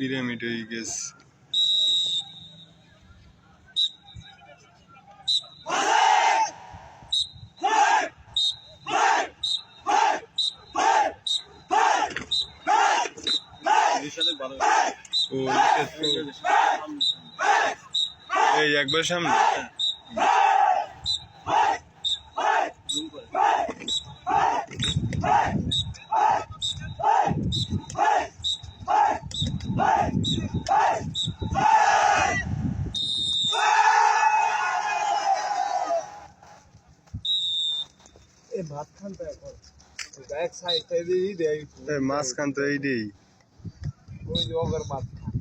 Pyramid হয়ে গেছে এই একবার সামনে। এই মাঝখানটা এখন ব্যাক সাইড দিয়েই দেয় এই মাঝখান তো এই দেই ওই যোগের মাঝখান